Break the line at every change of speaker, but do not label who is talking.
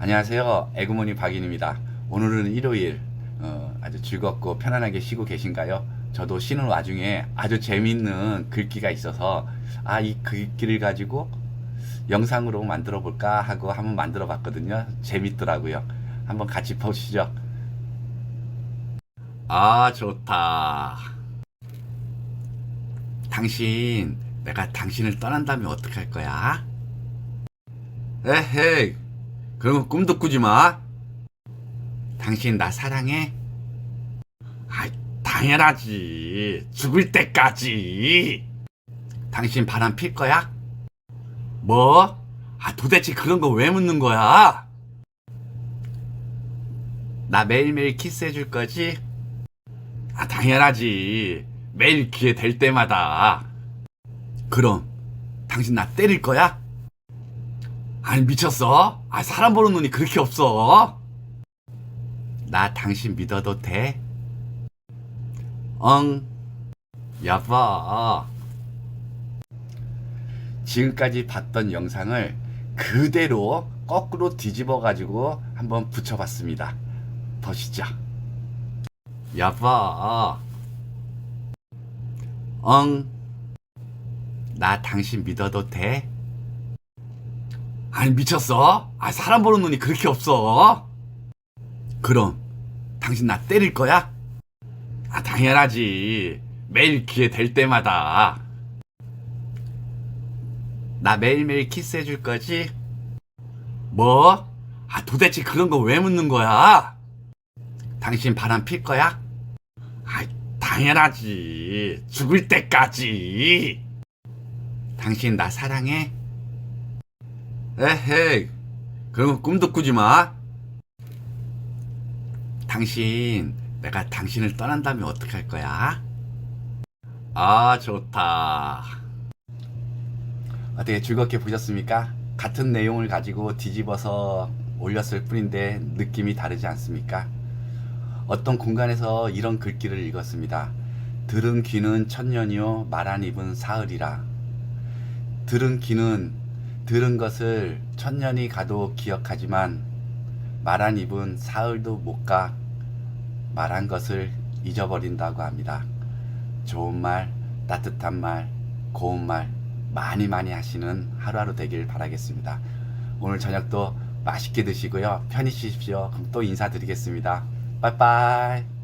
안녕하세요. 에그모니 박인입니다. 오늘은 일요일 어, 아주 즐겁고 편안하게 쉬고 계신가요? 저도 쉬는 와중에 아주 재밌는 글귀가 있어서 아 이 글귀를 가지고 영상으로 만들어 볼까 하고 한번 만들어 봤거든요. 재밌더라고요. 한번 같이 보시죠. 아 좋다. 당신 내가 당신을 떠난다면 어떡할 거야? 에헤이 그러면 꿈도 꾸지 마. 당신 나 사랑해? 아, 당연하지. 죽을 때까지. 당신 바람 필 거야? 뭐? 아, 도대체 그런 거 왜 묻는 거야? 나 매일매일 키스해 줄 거지? 아, 당연하지. 매일 기회 될 때마다. 그럼, 당신 나 때릴 거야? 아니 미쳤어? 아 사람 보는 눈이 그렇게 없어. 나 당신 믿어도 돼? 엉. 여보. 지금까지 봤던 영상을 그대로 거꾸로 뒤집어 가지고 한번 붙여봤습니다. 보시죠. 여보. 엉. 나 당신 믿어도 돼? 아니 미쳤어? 아 사람 보는 눈이 그렇게 없어. 그럼 당신 나 때릴 거야? 아 당연하지. 매일 기회 될 때마다. 나 매일매일 키스해 줄 거지? 뭐? 아 도대체 그런 거 왜 묻는 거야? 당신 바람 필 거야? 아 당연하지. 죽을 때까지. 당신 나 사랑해? 에헤이, 그러면 꿈도 꾸지 마. 당신, 내가 당신을 떠난다면 어떡할 거야? 아, 좋다. 어떻게 즐겁게 보셨습니까? 같은 내용을 가지고 뒤집어서 올렸을 뿐인데 느낌이 다르지 않습니까? 어떤 공간에서 이런 글귀를 읽었습니다. 들은 귀는 천년이요, 말한 입은 사흘이라. 들은 귀는 들은 것을 천년이 가도 기억하지만 말한 입은 사흘도 못 가 말한 것을 잊어버린다고 합니다. 좋은 말, 따뜻한 말, 고운 말 많이 많이 하시는 하루하루 되길 바라겠습니다. 오늘 저녁도 맛있게 드시고요. 편히 쉬십시오. 그럼 또 인사드리겠습니다. 빠이빠이.